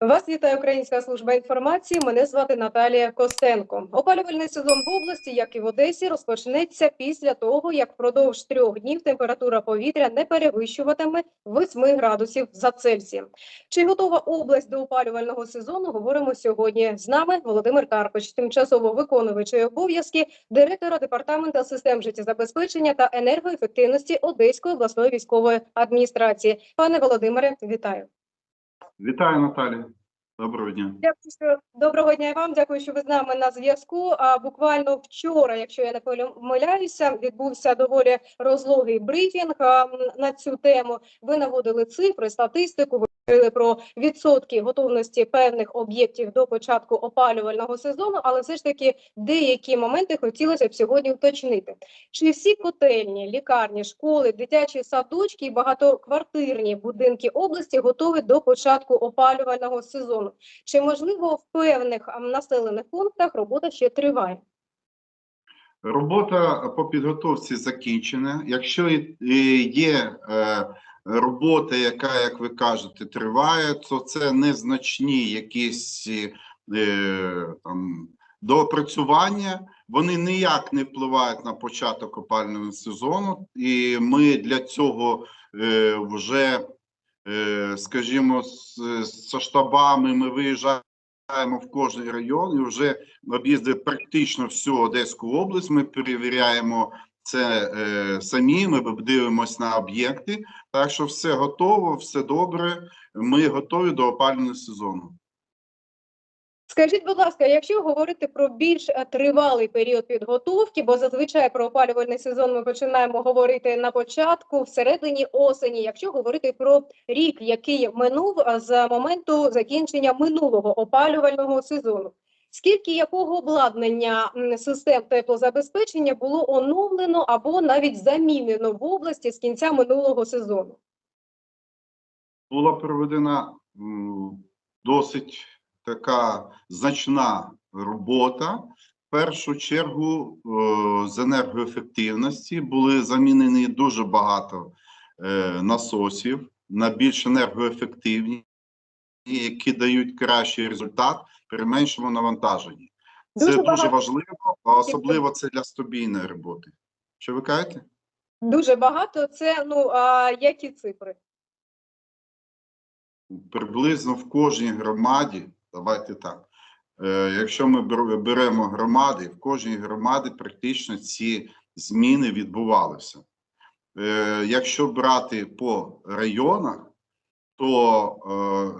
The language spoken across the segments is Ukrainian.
Вас вітає Українська служба інформації. Мене звати Наталія Костенко. Опалювальний сезон в області, як і в Одесі, розпочнеться після того, як впродовж трьох днів температура повітря не перевищуватиме 8 градусів за Цельсієм. Чи готова область до опалювального сезону? Говоримо сьогодні. З нами Володимир Карпич, тимчасово виконуючий обов'язки директора департаменту систем життєзабезпечення та енергоефективності Одеської обласної військової адміністрації. Пане Володимире, вітаю. Вітаю, Наталі. Доброго дня. Дякую, що доброго дня і вам. Дякую, що ви з нами на зв'язку. А буквально вчора, якщо я не помиляюся, відбувся доволі розлогий брифінг на цю тему. Ви наводили цифри, статистику. Про відсотки готовності певних об'єктів до початку опалювального сезону, але все ж таки деякі моменти хотілося б сьогодні уточнити. Чи всі котельні, лікарні, школи, дитячі садочки і багатоквартирні будинки області готові до початку опалювального сезону? Чи можливо в певних населених пунктах робота ще триває? Робота по підготовці закінчена. Якщо є е, робота, яка, як ви кажете, триває, то це незначні якісь е, там доопрацювання. Вони ніяк не впливають на початок опалювального сезону, і ми для цього е, вже, е, скажімо, з, з штабами ми виїжджаємо в кожний район і вже об'їздили практично всю Одеську область. Ми перевіряємо це е, самі. Ми дивимося на об'єкти. Так що все готово, все добре. Ми готові до опалювального сезону. Скажіть, будь ласка, якщо говорити про більш е, тривалий період підготовки, бо зазвичай про опалювальний сезон ми починаємо говорити на початку, всередині осені. Якщо говорити про рік, який минув з моменту закінчення минулого опалювального сезону, скільки якого обладнання систем теплозабезпечення було оновлено або навіть замінено в області з кінця минулого сезону? Була проведена досить така значна робота. В першу чергу е, з енергоефективності були замінені дуже багато е, насосів на більш енергоефективні, які дають кращий результат при меншому навантаженні. Це Дуже дуже, багато- важливо, а особливо це для стабільної роботи. Що ви кажете? Дуже багато. Це ну а які цифри? приблизно в кожній громаді, давайте так. Е, якщо ми беремо громади, в кожній громаді практично ці зміни відбувалися. Е, якщо брати по районах, то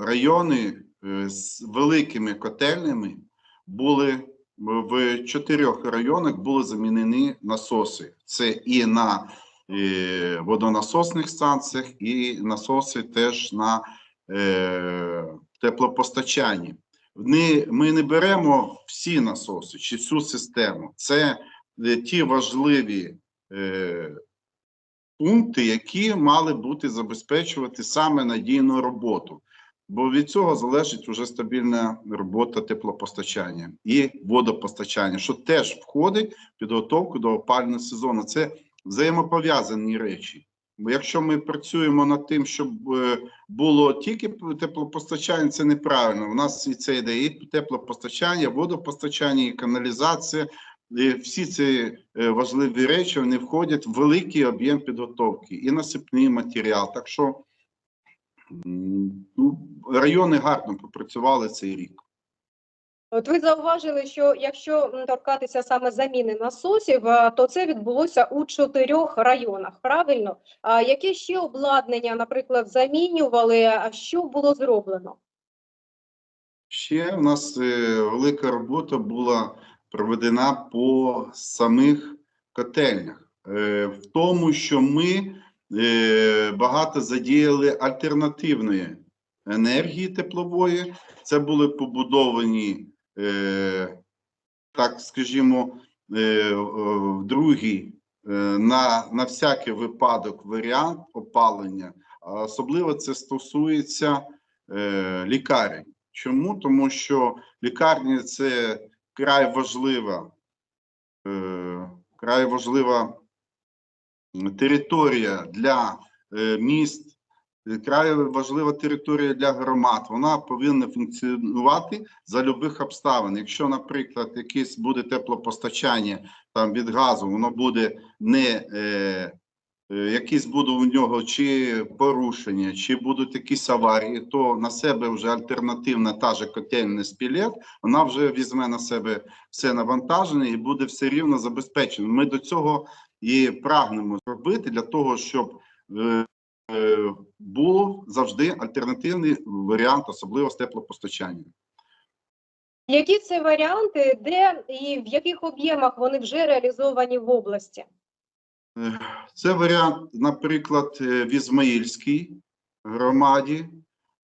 е, райони е, з великими котельнями були в чотирьох районах були замінені насоси. Це і на е, водонасосних станціях, і насоси теж на е, теплопостачанні. Ми не беремо всі насоси чи всю систему. Це е, ті важливі е, пункти, які мали бути забезпечувати саме надійну роботу. Бо від цього залежить вже стабільна робота теплопостачання і водопостачання, що теж входить в підготовку до опалювального сезону. Це взаємопов'язані речі. Бо якщо ми працюємо над тим, щоб е, було тільки теплопостачання, це неправильно. У нас і це йде і теплопостачання, водопостачання, і каналізація. І всі ці е, важливі речі вони входять в великий об'єм підготовки і насипний матеріал. Так що ну, райони гарно попрацювали цей рік. От ви зауважили, що якщо торкатися саме заміни насосів, то це відбулося у чотирьох районах. Правильно? А яке ще обладнання, наприклад, замінювали? А що було зроблено? Ще в нас е, велика робота була проведена по самих котельнях, е, в тому, що ми е, багато задіяли альтернативної енергії теплової. Це були побудовані, е, так скажімо, е, на, на всякий випадок варіант опалення. Особливо це стосується лікарень. Чому? Тому що лікарні це край важлива, е, край важлива територія для е, міст, е, край важлива територія для громад. Вона повинна функціонувати за любих обставин. Якщо, наприклад, якесь буде теплопостачання там від газу, воно буде не е, якісь будуть у нього чи порушення, чи будуть якісь аварії, то на себе вже альтернативна та же котельня спілет, вона вже візьме на себе все навантаження і буде все рівно забезпечено. Ми до цього і прагнемо зробити для того, щоб е, е, було завжди альтернативний варіант, особливо з теплопостачанням. Які це варіанти, де і в яких об'ємах вони вже реалізовані в області? Це варіант, наприклад, е, в Ізмаїльській громаді.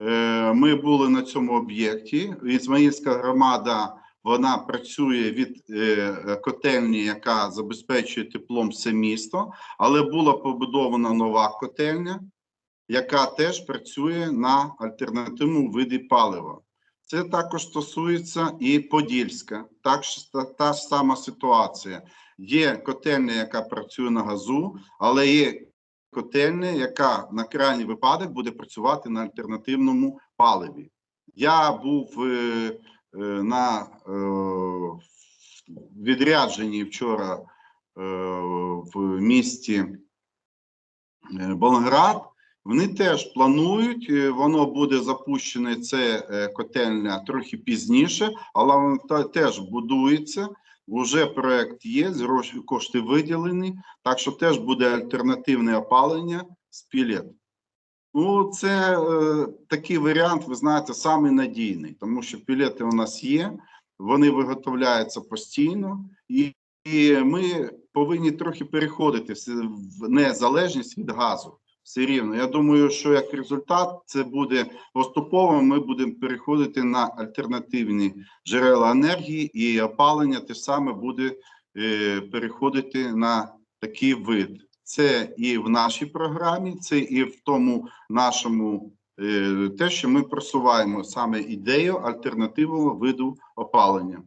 Е, Ми були на цьому об'єкті. Ізмаїльська громада вона працює від е, котельні, яка забезпечує теплом все місто, але була побудована нова котельня, яка теж працює на альтернативному виді палива. Це також стосується і Подільська, так та, та ж сама ситуація. Є котельня, яка працює на газу, але є котельня, яка на крайній випадок буде працювати на альтернативному паливі. Я був е, е, на е, відрядженні вчора е, в місті е, Болград. Вони теж планують, е, воно буде запущене це е, котельня трохи пізніше, але воно теж будується. Уже проект є, кошти виділені, так що теж буде альтернативне опалення з пілет. Ну, це е, такий варіант, ви знаєте, самий надійний, тому що пілети у нас є, вони виготовляються постійно, і, і ми повинні трохи переходити в незалежність від газу. Все рівно. Я думаю, що як результат це буде поступово. Ми будемо переходити на альтернативні джерела енергії, і опалення те саме буде е, переходити на такий вид. Це і в нашій програмі, це і в тому нашому е, те, що ми просуваємо саме ідею альтернативного виду опалення.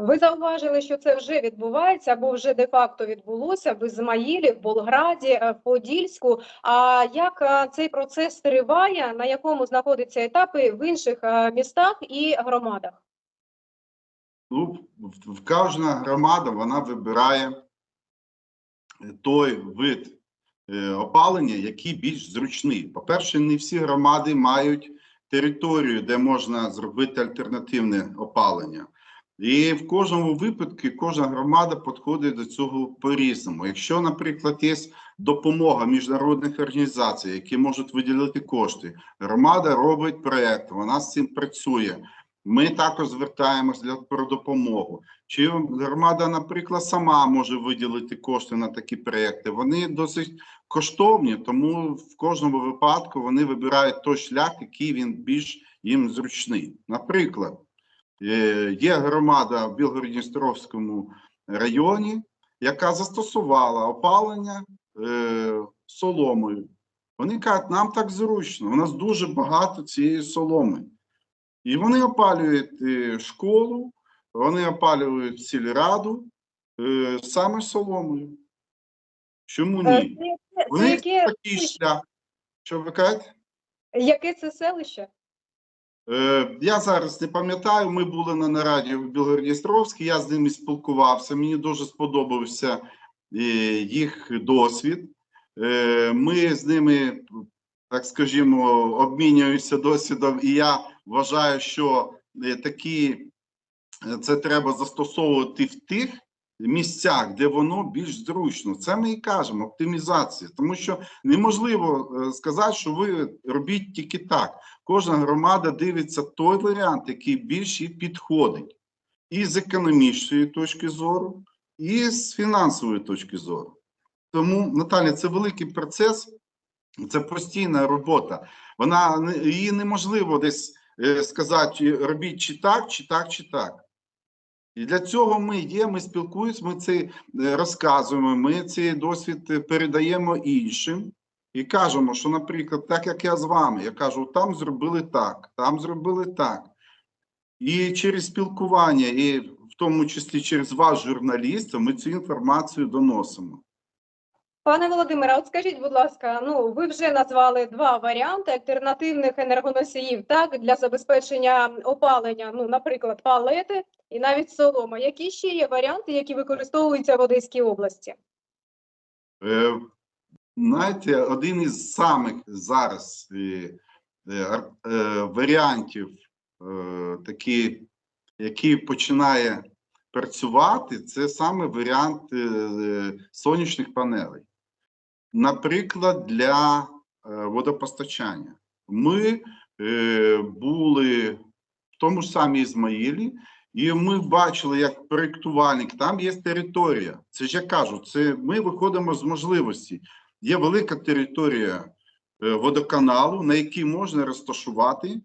Ви зауважили, що це вже відбувається або вже де-факто відбулося в Ізмаїлі, в Болграді, е, в Подільську. А як е, цей процес триває, на якому знаходяться етапи в інших е, містах і громадах? Ну, в, кожна громада вона вибирає той вид опалення, який більш зручний. По-перше, не всі громади мають територію, де можна зробити альтернативне опалення. І в кожному випадку кожна громада підходить до цього по-різному. Якщо, наприклад, є допомога міжнародних організацій, які можуть виділити кошти, громада робить проєкт, вона з цим працює. Ми також звертаємось для про допомогу. Чи громада, наприклад, сама може виділити кошти на такі проекти? Вони досить коштовні, тому в кожному випадку вони вибирають той шлях, який він більш їм зручний. Наприклад, є громада в Білгород-Дністровському районі, яка застосувала опалення е, соломою. Вони кажуть, нам так зручно, у нас дуже багато цієї соломи. І вони опалюють е, школу, вони опалюють сільраду е, саме соломою. Чому Е, ні? Яке, такий шлях. Що ви кажете? яке це селище? Е, я зараз не пам'ятаю. Ми були на нараді в Білгородністровській, я з ними спілкувався. Мені дуже сподобався е, їх досвід. Е, ми з ними, так скажімо, обмінюємося досвідом, і я вважаю, що такі це треба застосовувати в тих місцях, де воно більш зручно. Це ми і кажемо, оптимізація, тому що неможливо сказати, що ви робіть тільки так. Кожна громада дивиться той варіант, який більш їй підходить, і з економічної точки зору, і з фінансової точки зору. Тому, Наталя, це великий процес, це постійна робота. Вона її неможливо десь е, сказати, робіть чи так, чи так, чи так. І для цього ми є, ми спілкуємося, ми це е, розказуємо, ми цей досвід е, передаємо іншим і кажемо, що, наприклад, так як я з вами, я кажу, там зробили так, там зробили так. І через спілкування, і в тому числі через вас, журналістів, ми цю інформацію доносимо. Пане Володимире, от скажіть, будь ласка, ну ви вже назвали два варіанти альтернативних енергоносіїв, так для забезпечення опалення, ну, наприклад, палети і навіть солома. Які ще є варіанти, які використовуються в Одеській області? Е, Знаєте, один із самих зараз е, е, варіантів, е, такий, який починає працювати, це саме варіант е, е, сонячних панелей. Наприклад, для е, водопостачання. Ми е, були в тому ж самі Ізмаїлі, і ми бачили, як проєктувальник, там є територія. Це ж я кажу, це ми виходимо з можливості. Є велика територія е, водоканалу, на якій можна розташувати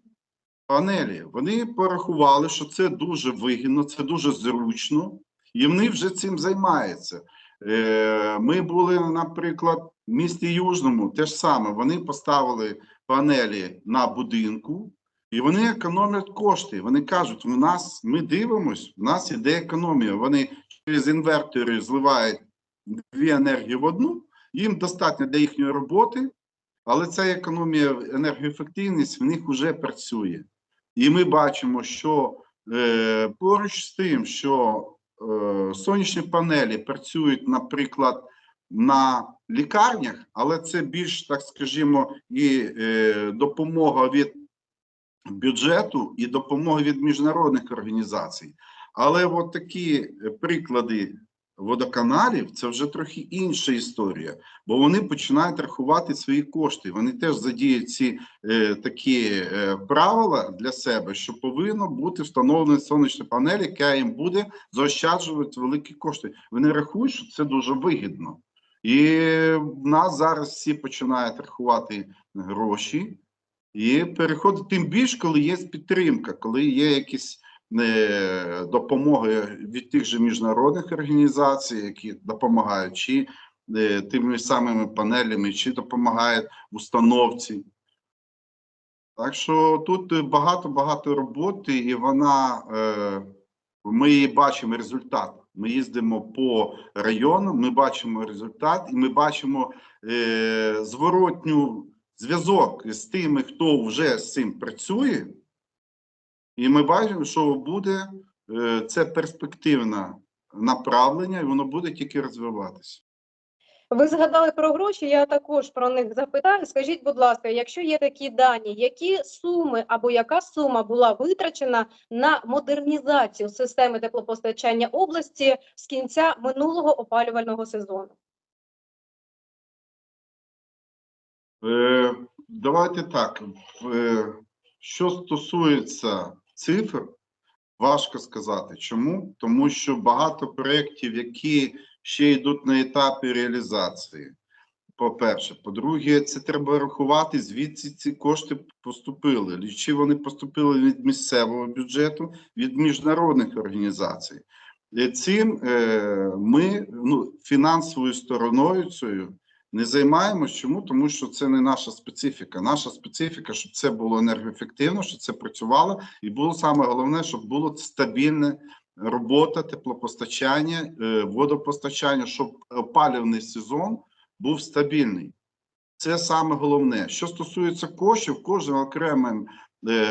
панелі. Вони порахували, що це дуже вигідно, це дуже зручно, і вони вже цим займаються. Е, Ми були, наприклад, в місті Южному, те ж саме. Вони поставили панелі на будинку, і вони економлять кошти. Вони кажуть: у нас ми дивимось, у нас іде економія. Вони через інвертори зливають дві енергії в одну. Їм достатньо для їхньої роботи, але ця економія, енергоефективність в них вже працює. І ми бачимо, що е, поруч з тим, що е, сонячні панелі працюють, наприклад, на лікарнях, але це більш, так скажімо, і е, допомога від бюджету і допомога від міжнародних організацій. Але от такі е, приклади водоканалів це вже трохи інша історія, бо вони починають рахувати свої кошти. Вони теж задіють ці е, такі е, правила для себе, що повинно бути встановлена сонячна панель, яка їм буде заощаджувати великі кошти. Вони рахують, що це дуже вигідно. І в нас зараз всі починають рахувати гроші і переходить тим більше, коли є підтримка, коли є якісь допомоги від тих же міжнародних організацій, які допомагають, чи е, тими самими панелями, чи допомагають установці. Так що тут багато-багато роботи, і вона е, ми її бачимо результат. Ми їздимо по району, ми бачимо результат, і ми бачимо е, зворотню зв'язок з тими, хто вже з цим працює, і ми бачимо, що буде е, це перспективне направлення, і воно буде тільки розвиватися. Ви згадали про гроші, я також про них запитаю. Скажіть, будь ласка, якщо є такі дані, які суми або яка сума була витрачена на модернізацію системи теплопостачання області з кінця минулого опалювального сезону? Е, давайте так. Е, що стосується цифр, важко сказати. Чому? Тому що багато проєктів, які ще йдуть на етапі реалізації. По-перше, по-друге, це треба рахувати, звідси ці кошти поступили. Чи вони поступили від місцевого бюджету, від міжнародних організацій. Цим е, ми ну, фінансовою стороною цією не займаємось. Чому? Тому що це не наша специфіка. Наша специфіка, щоб це було енергоефективно, щоб це працювало, і було саме головне, щоб було стабільне робота, теплопостачання, е, водопостачання, щоб опалювальний сезон був стабільний. Це саме головне. Що стосується коштів, кожен окремим е,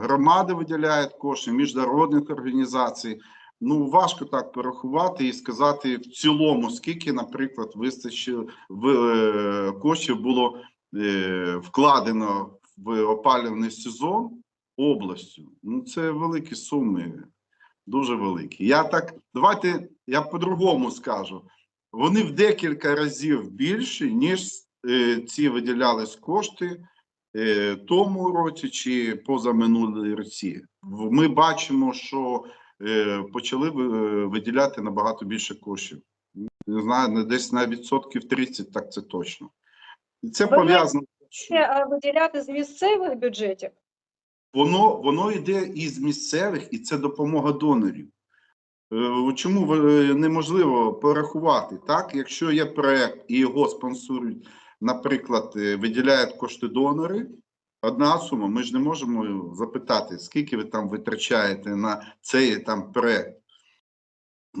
громади виділяє кошти, міжнародних організацій. Ну важко так порахувати і сказати в цілому, скільки, наприклад, вистачило в е, коштів було е, вкладено в опалювальний сезон областю. Ну це великі суми, дуже великі. Я так давайте я по-другому скажу. Вони в декілька разів більші, ніж е, ці виділялись кошти тому році чи позаминулій році. Ми бачимо, що почали виділяти набагато більше коштів. Не знаю, десь на відсотків 30, так це точно. І це Ви пов'язано. Ще, е, виділяти з місцевих бюджетів? Воно, воно йде із місцевих, і це допомога донорів. Е, Чому неможливо порахувати? Так, якщо є проект і його спонсорують, наприклад, е, виділяють кошти донори, одна сума, ми ж не можемо запитати, скільки ви там витрачаєте на цей там проект.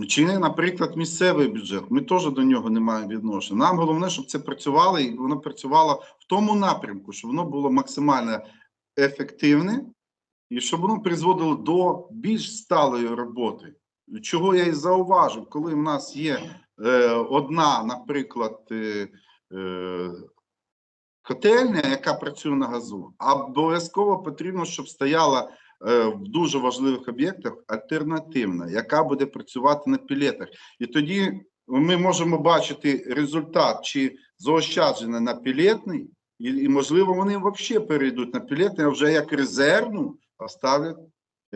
Чи, наприклад, місцевий бюджет, ми теж до нього не маємо відношення. Нам головне, щоб це працювало і воно працювало в тому напрямку, щоб воно було максимально ефективне і щоб воно призводило до більш сталої роботи. Чого я і зауважив, коли в нас є е, одна, наприклад, е, е, котельня, яка працює на газу, обов'язково потрібно, щоб стояла е, в дуже важливих об'єктах альтернативна, яка буде працювати на пілетах. І тоді ми можемо бачити результат чи заощадження на пілетний, і, і можливо, вони взагалі перейдуть на пілетний, а вже як резервну поставлять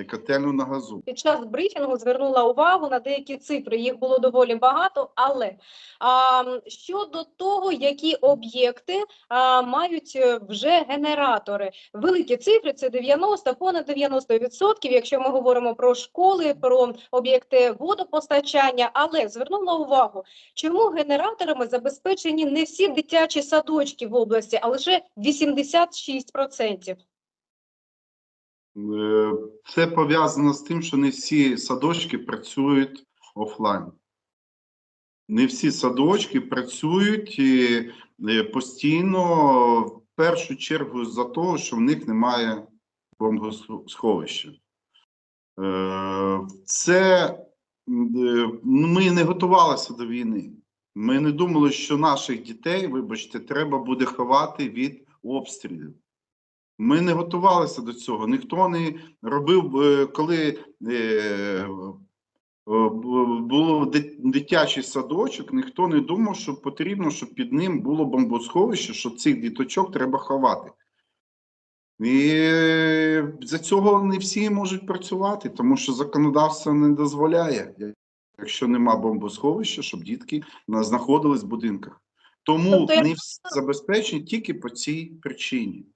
котельну на газу. під час брифінгу звернула увагу на деякі цифри. Їх було доволі багато. Але а, щодо того, які об'єкти а, мають е, вже генератори, великі цифри це 90, понад 90%, якщо ми говоримо про школи, про об'єкти водопостачання. Але звернула увагу, чому генераторами забезпечені не всі дитячі садочки в області, а лише 86%. Це пов'язано з тим, що не всі садочки працюють офлайн. Не всі садочки працюють е, постійно, в першу чергу, за того, що в них немає бомбосховища. Е, Це е, ми не готувалися до війни. Ми не думали, що наших дітей, вибачте, треба буде ховати від обстрілів. Ми не готувалися до цього. Ніхто не робив, е, коли е, був дитячий садочок, ніхто не думав, що потрібно, щоб під ним було бомбосховище, що цих діточок треба ховати. І е, за цього не всі можуть працювати, тому що законодавство не дозволяє, якщо нема бомбосховища, щоб дітки на- знаходились в будинках. Тому Тобто, не всі забезпечені тільки по цій причині.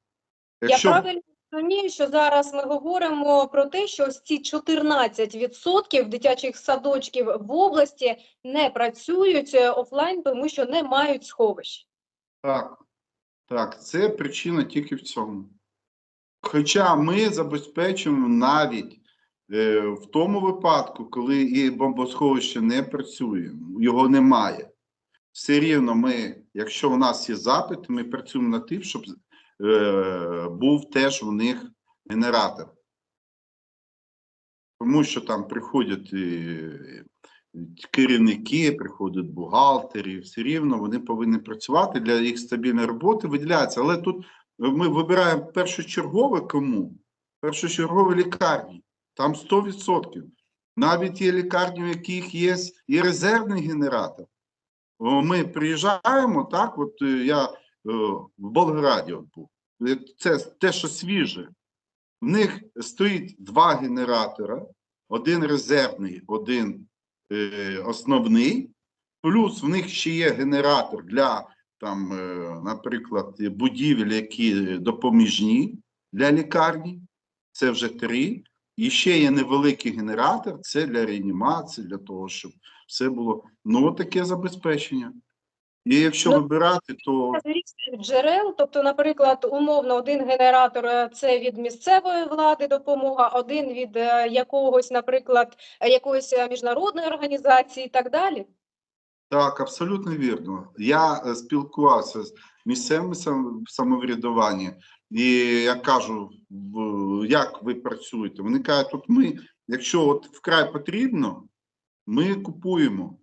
Я правильно розумію, що зараз ми говоримо про те, що ось ці 14% дитячих садочків в області не працюють е, офлайн, тому що не мають сховищ. Так, так, це причина тільки в цьому. Хоча ми забезпечуємо навіть е, в тому випадку, коли і бомбосховище не працює, його немає. Все рівно ми, якщо у нас є запит, ми працюємо над тим, щоб е, був теж у них генератор. Тому що там приходять е, керівники, приходять бухгалтери, все рівно вони повинні працювати для їх стабільної роботи, виділяється. Але тут ми вибираємо першочергове кому? Першочергові лікарні. Там 100%. Навіть є лікарні, в яких є і резервний генератор. Ми приїжджаємо, так, от е, я в Болграді от був. Е, Це те, що свіже. В них стоїть два генератора, один резервний, один е, основний, плюс в них ще є генератор для, там, е, наприклад, будівель, які допоміжні для лікарні, це вже три. І ще є невеликий генератор, це для реанімації, для того, щоб все було ну таке забезпечення. І якщо Ну, вибирати, то різних джерел, тобто, наприклад, умовно, один генератор е, це від місцевої влади допомога, один від е, якогось, наприклад, е, якоїсь міжнародної організації і так далі. Так, абсолютно вірно. Я спілкувався з місцевим сам- самоврядуванням, і я кажу, як ви працюєте? Вони кажуть, тут ми, якщо от вкрай потрібно, ми купуємо.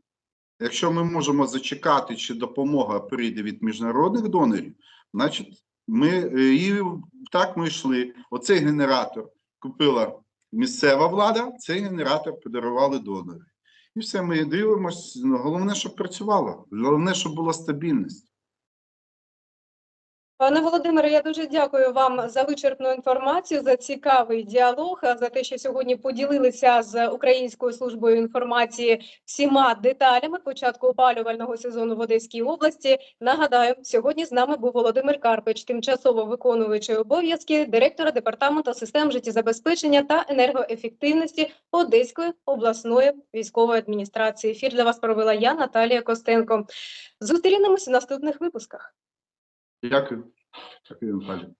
Якщо ми можемо зачекати, чи допомога прийде від міжнародних донорів, значить, ми е, і так ми йшли. Оцей генератор купила місцева влада, цей генератор подарували донори. І все, ми дивимося. Ну, Головне, щоб працювало. Головне, щоб була стабільність. Пане Володимире, я дуже дякую вам за вичерпну інформацію, за цікавий діалог, за те, що сьогодні поділилися з Українською службою інформації всіма деталями початку опалювального сезону в Одеській області. Нагадаю, сьогодні з нами був Володимир Карпич, тимчасово виконуючий обов'язки директора департаменту систем життєзабезпечення та енергоефективності Одеської обласної військової адміністрації. Ефір для вас провела я, Наталія Костенко. Зустрінемося в наступних випусках. Дякую. Дякую, Наталі.